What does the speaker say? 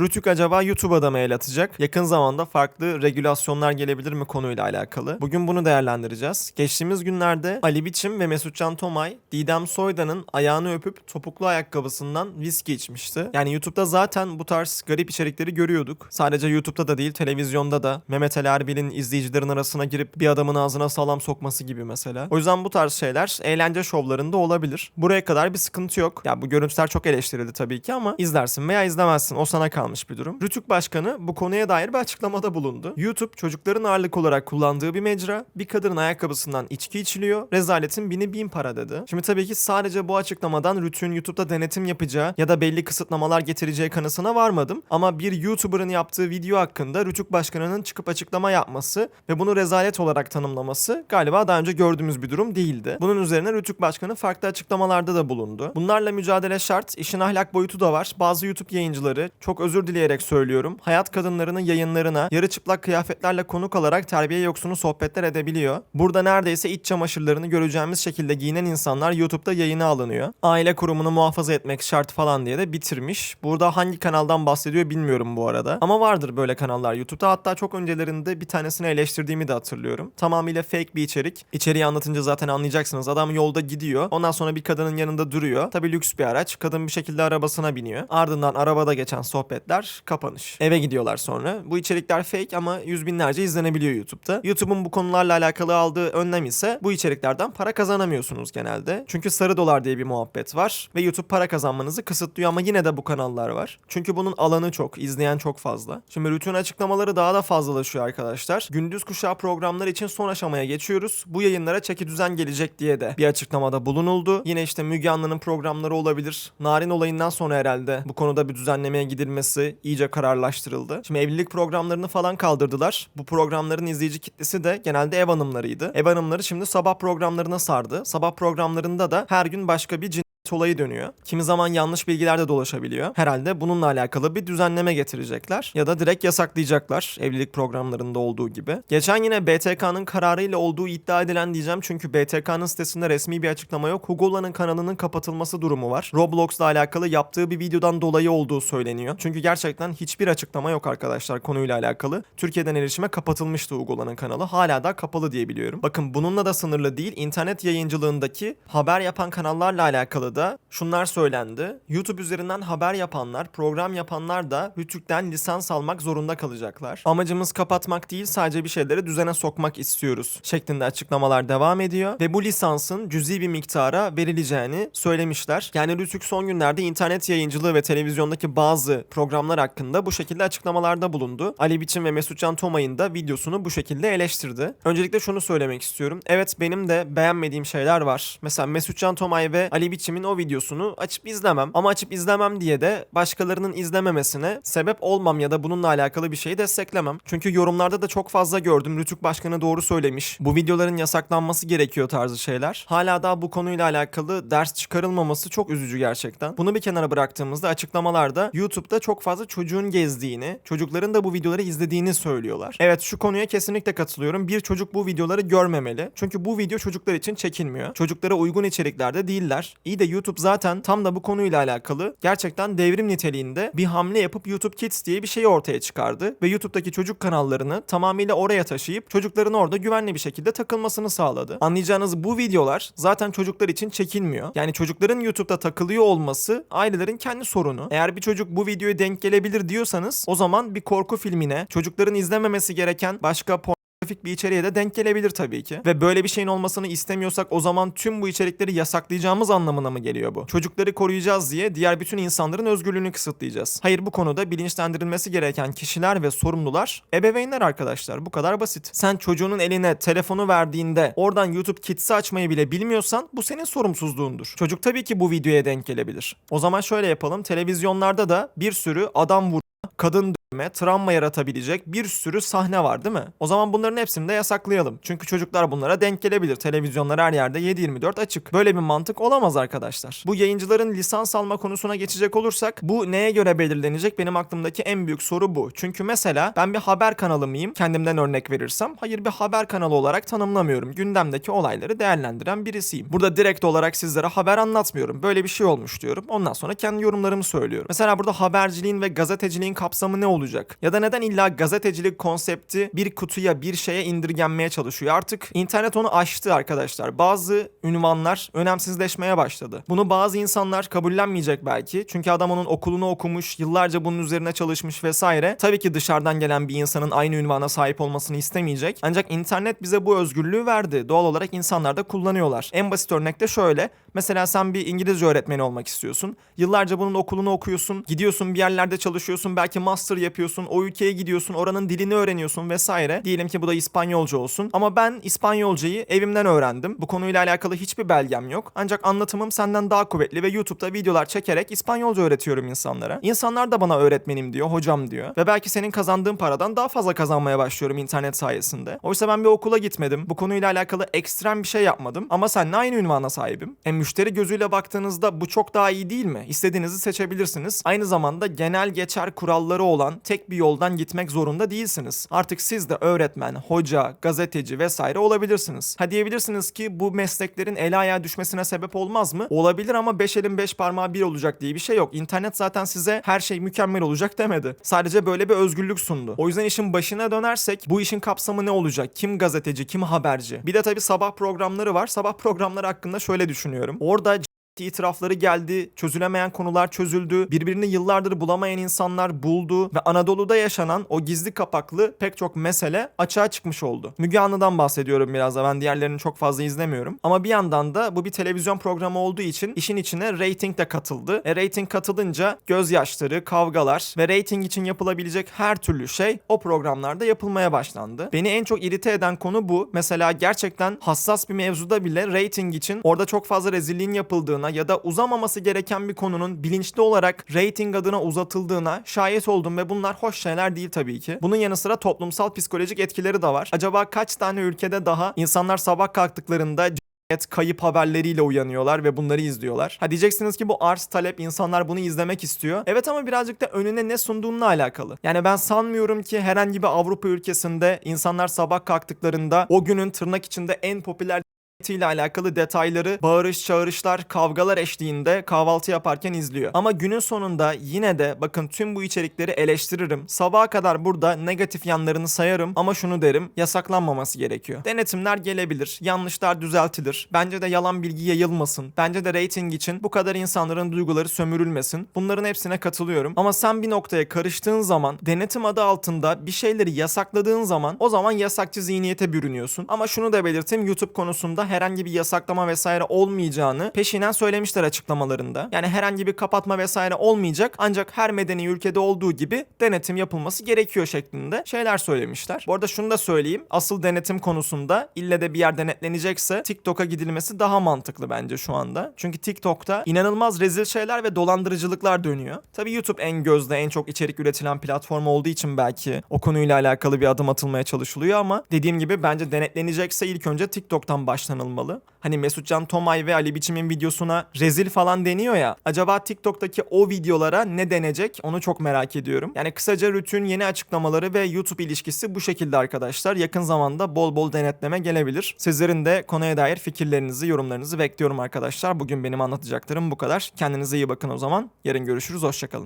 Rütük acaba YouTube'a da mı el atacak? Yakın zamanda farklı regülasyonlar gelebilir mi konuyla alakalı? Bugün bunu değerlendireceğiz. Geçtiğimiz günlerde Ali Biçim ve Mesutcan Tomay, Didem Soydan'ın ayağını öpüp topuklu ayakkabısından viski içmişti. Yani YouTube'da zaten bu tarz garip içerikleri görüyorduk. Sadece YouTube'da da değil, televizyonda da. Mehmet Ali Erbil'in izleyicilerin arasına girip bir adamın ağzına salam sokması gibi mesela. O yüzden bu tarz şeyler eğlence şovlarında olabilir. Buraya kadar bir sıkıntı yok. Ya bu görüntüler çok eleştirildi tabii ki ama izlersin veya izlemezsin. O sana kalmış bir durum. Rütük Başkanı bu konuya dair bir açıklamada bulundu. YouTube çocukların ağırlık olarak kullandığı bir mecra. Bir kadının ayakkabısından içki içiliyor. Rezaletin bini bin para dedi. Şimdi tabii ki sadece bu açıklamadan Rütük'ün YouTube'da denetim yapacağı ya da belli kısıtlamalar getireceği kanısına varmadım. Ama bir YouTuber'ın yaptığı video hakkında Rütük Başkanı'nın çıkıp açıklama yapması ve bunu rezalet olarak tanımlaması galiba daha önce gördüğümüz bir durum değildi. Bunun üzerine Rütük Başkanı farklı açıklamalarda da bulundu. Bunlarla mücadele şart. İşin ahlak boyutu da var. Bazı YouTube yayıncıları çok özür dileyerek söylüyorum. Hayat kadınlarının yayınlarına yarı çıplak kıyafetlerle konuk alarak terbiye yoksunu sohbetler edebiliyor. Burada neredeyse iç çamaşırlarını göreceğimiz şekilde giyinen insanlar YouTube'da yayına alınıyor. Aile kurumunu muhafaza etmek şart falan diye de bitirmiş. Burada hangi kanaldan bahsediyor bilmiyorum bu arada. Ama vardır böyle kanallar YouTube'da. Hatta çok öncelerinde bir tanesini eleştirdiğimi de hatırlıyorum. Tamamıyla fake bir içerik. İçeriği anlatınca zaten anlayacaksınız. Adam yolda gidiyor. Ondan sonra bir kadının yanında duruyor. Tabii lüks bir araç. Kadın bir şekilde arabasına biniyor. Ardından arabada geçen sohbetler kapanış. Eve gidiyorlar sonra. Bu içerikler fake ama yüz binlerce izlenebiliyor YouTube'da. YouTube'un bu konularla alakalı aldığı önlem ise bu içeriklerden para kazanamıyorsunuz genelde. Çünkü sarı dolar diye bir muhabbet var ve YouTube para kazanmanızı kısıtlıyor ama yine de bu kanallar var. Çünkü bunun alanı çok, izleyen çok fazla. Şimdi Rütü'nün açıklamaları daha da fazlalaşıyor arkadaşlar. Gündüz kuşağı programları için son aşamaya geçiyoruz. Bu yayınlara çeki düzen gelecek diye de bir açıklamada bulunuldu. Yine işte Müge Anlı'nın programları olabilir. Narin olayından sonra herhalde bu konuda bir düzenlemeye gidilmesi iyice kararlaştırıldı. Şimdi evlilik programlarını falan kaldırdılar. Bu programların izleyici kitlesi de genelde ev hanımlarıydı. Ev hanımları şimdi sabah programlarına sardı. Sabah programlarında da her gün başka bir cin olayı dönüyor. Kimi zaman yanlış bilgiler de dolaşabiliyor. Herhalde bununla alakalı bir düzenleme getirecekler ya da direkt yasaklayacaklar evlilik programlarında olduğu gibi. Geçen yine BTK'nın kararıyla olduğu iddia edilen diyeceğim çünkü BTK'nın sitesinde resmi bir açıklama yok. Hugola'nın kanalının kapatılması durumu var. Roblox'la alakalı yaptığı bir videodan dolayı olduğu söyleniyor. Çünkü gerçekten hiçbir açıklama yok arkadaşlar konuyla alakalı. Türkiye'den erişime kapatılmıştı Hugola'nın kanalı. Hala da kapalı diye biliyorum. Bakın bununla da sınırlı değil. İnternet yayıncılığındaki haber yapan kanallarla alakalı da şunlar söylendi. YouTube üzerinden haber yapanlar, program yapanlar da Rütük'ten lisans almak zorunda kalacaklar. Amacımız kapatmak değil sadece bir şeyleri düzene sokmak istiyoruz şeklinde açıklamalar devam ediyor. Ve bu lisansın cüzi bir miktara verileceğini söylemişler. Yani Rütük son günlerde internet yayıncılığı ve televizyondaki bazı programlar hakkında bu şekilde açıklamalarda bulundu. Ali Biçim ve Mesutcan Tomay'ın da videosunu bu şekilde eleştirdi. Öncelikle şunu söylemek istiyorum. Evet benim de beğenmediğim şeyler var. Mesela Mesutcan Tomay ve Ali Biçim'in o videosunu açıp izlemem. Ama açıp izlemem diye de başkalarının izlememesine sebep olmam ya da bununla alakalı bir şeyi desteklemem. Çünkü yorumlarda da çok fazla gördüm. Rütük Başkanı doğru söylemiş. Bu videoların yasaklanması gerekiyor tarzı şeyler. Hala daha bu konuyla alakalı ders çıkarılmaması çok üzücü gerçekten. Bunu bir kenara bıraktığımızda açıklamalarda YouTube'da çok fazla çocuğun gezdiğini, çocukların da bu videoları izlediğini söylüyorlar. Evet şu konuya kesinlikle katılıyorum. Bir çocuk bu videoları görmemeli. Çünkü bu video çocuklar için çekilmiyor. Çocuklara uygun içeriklerde değiller. İyi de YouTube zaten tam da bu konuyla alakalı gerçekten devrim niteliğinde bir hamle yapıp YouTube Kids diye bir şeyi ortaya çıkardı ve YouTube'daki çocuk kanallarını tamamıyla oraya taşıyıp çocukların orada güvenli bir şekilde takılmasını sağladı. Anlayacağınız bu videolar zaten çocuklar için çekilmiyor. Yani çocukların YouTube'da takılıyor olması ailelerin kendi sorunu. Eğer bir çocuk bu videoya denk gelebilir diyorsanız o zaman bir korku filmine çocukların izlememesi gereken başka pornografik bir içeriğe de denk gelebilir tabii ki. Ve böyle bir şeyin olmasını istemiyorsak o zaman tüm bu içerikleri yasaklayacağımız anlamına mı geliyor bu? Çocukları koruyacağız diye diğer bütün insanların özgürlüğünü kısıtlayacağız. Hayır bu konuda bilinçlendirilmesi gereken kişiler ve sorumlular ebeveynler arkadaşlar. Bu kadar basit. Sen çocuğunun eline telefonu verdiğinde oradan YouTube Kids'i açmayı bile bilmiyorsan bu senin sorumsuzluğundur. Çocuk tabii ki bu videoya denk gelebilir. O zaman şöyle yapalım. Televizyonlarda da bir sürü adam vur kadın dövme, travma yaratabilecek bir sürü sahne var değil mi? O zaman bunların hepsini de yasaklayalım. Çünkü çocuklar bunlara denk gelebilir. Televizyonlar her yerde 7-24 açık. Böyle bir mantık olamaz arkadaşlar. Bu yayıncıların lisans alma konusuna geçecek olursak bu neye göre belirlenecek? Benim aklımdaki en büyük soru bu. Çünkü mesela ben bir haber kanalı mıyım? Kendimden örnek verirsem. Hayır bir haber kanalı olarak tanımlamıyorum. Gündemdeki olayları değerlendiren birisiyim. Burada direkt olarak sizlere haber anlatmıyorum. Böyle bir şey olmuş diyorum. Ondan sonra kendi yorumlarımı söylüyorum. Mesela burada haberciliğin ve gazeteciliğin kapsamı ne olacak? Ya da neden illa gazetecilik konsepti bir kutuya bir şeye indirgenmeye çalışıyor? Artık internet onu aştı arkadaşlar. Bazı ünvanlar önemsizleşmeye başladı. Bunu bazı insanlar kabullenmeyecek belki. Çünkü adam onun okulunu okumuş, yıllarca bunun üzerine çalışmış vesaire. Tabii ki dışarıdan gelen bir insanın aynı ünvana sahip olmasını istemeyecek. Ancak internet bize bu özgürlüğü verdi. Doğal olarak insanlar da kullanıyorlar. En basit örnek de şöyle. Mesela sen bir İngilizce öğretmeni olmak istiyorsun. Yıllarca bunun okulunu okuyorsun. Gidiyorsun bir yerlerde çalışıyorsun. Belki master yapıyorsun. O ülkeye gidiyorsun. Oranın dilini öğreniyorsun vesaire. Diyelim ki bu da İspanyolca olsun. Ama ben İspanyolcayı evimden öğrendim. Bu konuyla alakalı hiçbir belgem yok. Ancak anlatımım senden daha kuvvetli ve YouTube'da videolar çekerek İspanyolca öğretiyorum insanlara. İnsanlar da bana öğretmenim diyor, hocam diyor. Ve belki senin kazandığın paradan daha fazla kazanmaya başlıyorum internet sayesinde. Oysa ben bir okula gitmedim. Bu konuyla alakalı ekstrem bir şey yapmadım. Ama seninle aynı ünvana sahibim. E müşteri gözüyle baktığınızda bu çok daha iyi değil mi? İstediğinizi seçebilirsiniz. Aynı zamanda genel geçer kuralları olan tek bir yoldan gitmek zorunda değilsiniz. Artık siz de öğretmen, hoca, gazeteci vesaire olabilirsiniz. Ha diyebilirsiniz ki bu mesleklerin el ayağa düşmesine sebep olmaz mı? Olabilir ama beş elin beş parmağı bir olacak diye bir şey yok. İnternet zaten size her şey mükemmel olacak demedi. Sadece böyle bir özgürlük sundu. O yüzden işin başına dönersek bu işin kapsamı ne olacak? Kim gazeteci, kim haberci? Bir de tabii sabah programları var. Sabah programları hakkında şöyle düşünüyorum. Orada itirafları geldi, çözülemeyen konular çözüldü, birbirini yıllardır bulamayan insanlar buldu ve Anadolu'da yaşanan o gizli kapaklı pek çok mesele açığa çıkmış oldu. Müge Anlı'dan bahsediyorum biraz da ben diğerlerini çok fazla izlemiyorum. Ama bir yandan da bu bir televizyon programı olduğu için işin içine rating de katıldı. E rating katılınca gözyaşları, kavgalar ve rating için yapılabilecek her türlü şey o programlarda yapılmaya başlandı. Beni en çok irite eden konu bu. Mesela gerçekten hassas bir mevzuda bile rating için orada çok fazla rezilliğin yapıldığına ya da uzamaması gereken bir konunun bilinçli olarak rating adına uzatıldığına şahit oldum ve bunlar hoş şeyler değil tabii ki. Bunun yanı sıra toplumsal psikolojik etkileri de var. Acaba kaç tane ülkede daha insanlar sabah kalktıklarında cinayet, kayıp haberleriyle uyanıyorlar ve bunları izliyorlar. Ha diyeceksiniz ki bu arz talep insanlar bunu izlemek istiyor. Evet ama birazcık da önüne ne sunduğunla alakalı. Yani ben sanmıyorum ki herhangi bir Avrupa ülkesinde insanlar sabah kalktıklarında o günün tırnak içinde en popüler ile alakalı detayları bağırış çağırışlar kavgalar eşliğinde kahvaltı yaparken izliyor. Ama günün sonunda yine de bakın tüm bu içerikleri eleştiririm. Sabaha kadar burada negatif yanlarını sayarım ama şunu derim yasaklanmaması gerekiyor. Denetimler gelebilir, yanlışlar düzeltilir. Bence de yalan bilgi yayılmasın. Bence de rating için bu kadar insanların duyguları sömürülmesin. Bunların hepsine katılıyorum. Ama sen bir noktaya karıştığın zaman denetim adı altında bir şeyleri yasakladığın zaman o zaman yasakçı zihniyete bürünüyorsun. Ama şunu da belirteyim YouTube konusunda herhangi bir yasaklama vesaire olmayacağını peşinen söylemişler açıklamalarında. Yani herhangi bir kapatma vesaire olmayacak ancak her medeni ülkede olduğu gibi denetim yapılması gerekiyor şeklinde şeyler söylemişler. Bu arada şunu da söyleyeyim. Asıl denetim konusunda ille de bir yer denetlenecekse TikTok'a gidilmesi daha mantıklı bence şu anda. Çünkü TikTok'ta inanılmaz rezil şeyler ve dolandırıcılıklar dönüyor. Tabii YouTube en gözde en çok içerik üretilen platform olduğu için belki o konuyla alakalı bir adım atılmaya çalışılıyor ama dediğim gibi bence denetlenecekse ilk önce TikTok'tan başlanılmalı kullanılmalı. Hani Mesutcan Tomay ve Ali Biçim'in videosuna rezil falan deniyor ya. Acaba TikTok'taki o videolara ne denecek onu çok merak ediyorum. Yani kısaca Rütün yeni açıklamaları ve YouTube ilişkisi bu şekilde arkadaşlar. Yakın zamanda bol bol denetleme gelebilir. Sizlerin de konuya dair fikirlerinizi, yorumlarınızı bekliyorum arkadaşlar. Bugün benim anlatacaklarım bu kadar. Kendinize iyi bakın o zaman. Yarın görüşürüz. Hoşçakalın.